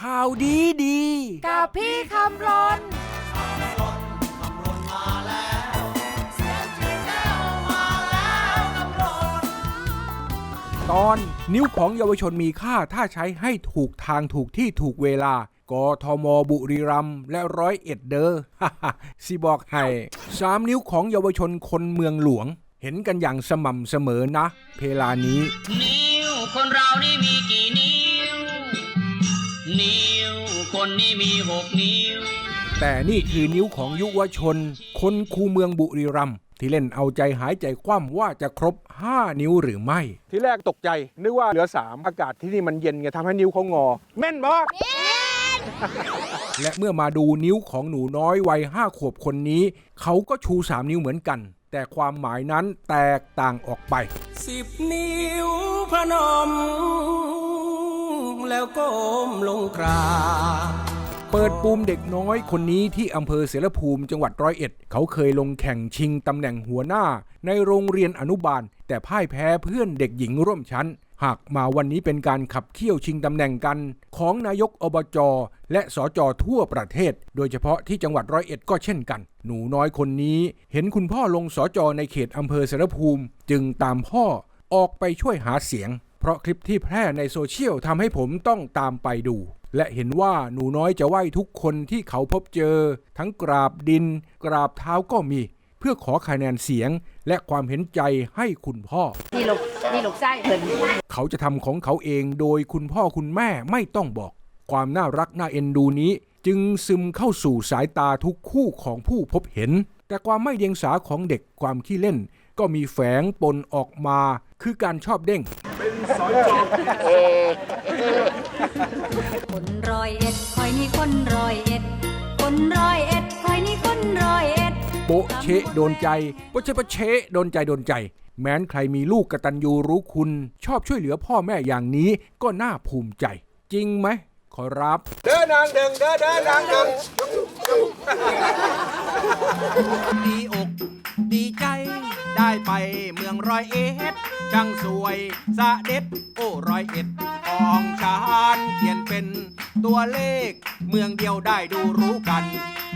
ข่าวดีดี กับพี่คำรนตอนนิ้วของเยาวชนมีค่าถ้าใช้ให้ถูกทางถูกที่ถูกเวลากทมบุรีรัมย์และร้อยเอ็ดเดอสิบอกให้สามนิ้วของเยาวชนคนเมืองหลวง เห็นกันอย่างสม่ำเสมอนะ เพลานี้ นิ้วคนเรานี่มีกี่นิ้ว คนนี่มีหกนิ้ว แต่นี่คือนิ้วของยุวชน คนคูเมืองบุรีรัมย์ที่เล่นเอาใจหายใจคว่ำว่าจะครบ 5 นิ้วหรือไม่ ที่แรกตกใจ นึกว่าเหลือ 3 อากาศที่นี่มันเย็นไงทำให้นิ้วเขางอ แม่นบอและเมื่อมาดูนิ้วของหนูน้อยวัยห้าขวบคนนี้ เขาก็ชู 3 นิ้วเหมือนกัน แต่ความหมายนั้นแตกต่างออกไปสิบนิ้วพนม แล้วก้มลงกราบเปิดปูมเด็กน้อยคนนี้ที่อำเภอเสรภูมิจังหวัดร้อยเอ็ด เขาเคยลงแข่งชิงตำแหน่งหัวหน้า ในโรงเรียนอนุบาล แต่พ่ายแพ้เพื่อนเด็กหญิงร่วมชั้น หากมาวันนี้เป็นการขับเคี่ยวชิงตำแหน่งกัน ของนายกอบจและสจทั่วประเทศ โดยเฉพาะที่จังหวัดร้อยเอ็ดก็เช่นกัน หนูน้อยคนนี้ เห็นคุณพ่อลงสจในเขตอำเภอเสรภูมิ จึงตามพ่อออกไปช่วยหาเสียง เพราะคลิปที่แพร่ในโซเชียลทำให้ผมต้องตามไปดู และเห็นว่าหนูน้อยจะไหว้ทุกคนที่เขาพบเจอ ทั้งกราบดิน กราบเท้าก็มี เพื่อขอคะแนนเสียง และความเห็นใจให้คุณพ่อ นี่ลูกนี่ลูกไส้เพิ่นเขาจะทำของเขาเองโดยคุณพ่อคุณแม่ไม่ต้องบอก ความน่ารักน่าเอ็นดูนี้ จึงซึมเข้าสู่สายตาทุกคู่ของผู้พบเห็น แต่ความไม่เดียงสาของเด็กความขี้เล่น ก็มีแฝงปนออกมา คือการชอบเด้ง คนรอยเอ็ดคอยนี่คนรอยเอ็ดคนรอยเอ็ดคอยนี่คนรอยเอ็ดโปะเชะโดนใจโปะเชะโปะเชะโดนใจโดนใจ แม้นใครมีลูกกตัญญูรู้คุณ ชอบช่วยเหลือพ่อแม่อย่างนี้ก็น่าภูมิใจ จริงไหม ขอรับ เดินนางเดิงเดินเดินนางเดิงดีอ ร้อยเอ็ดช่างสวยสะเด็ด โอ้ร้อยเอ็ดของชานเขียนเป็นตัวเลข เมืองเดียวได้ดูรู้กัน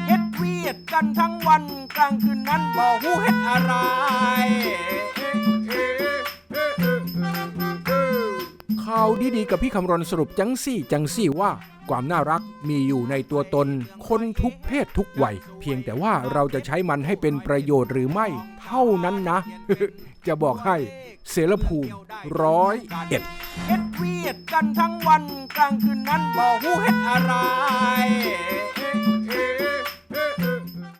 เฮ็ดเวียดกันทั้งวันกลางคืนนั้นบ่หูเฮ็ดอะไร ข่าวดีๆ กับพี่คำรณสรุปจังสี่จังสี่ว่า ความน่ารักมีอยู่ในตัวตน คนทุกเพศทุกวัย เพียงแต่ว่าเราจะใช้มันให้เป็นประโยชน์หรือไม่ เท่านั้นนะ จะบอกให้เสรภูมิร้อยเอ็ดเฮ็ดเวียดกันทั้งวันกลางคืนนั้นบอกหูเฮ็ดอะไร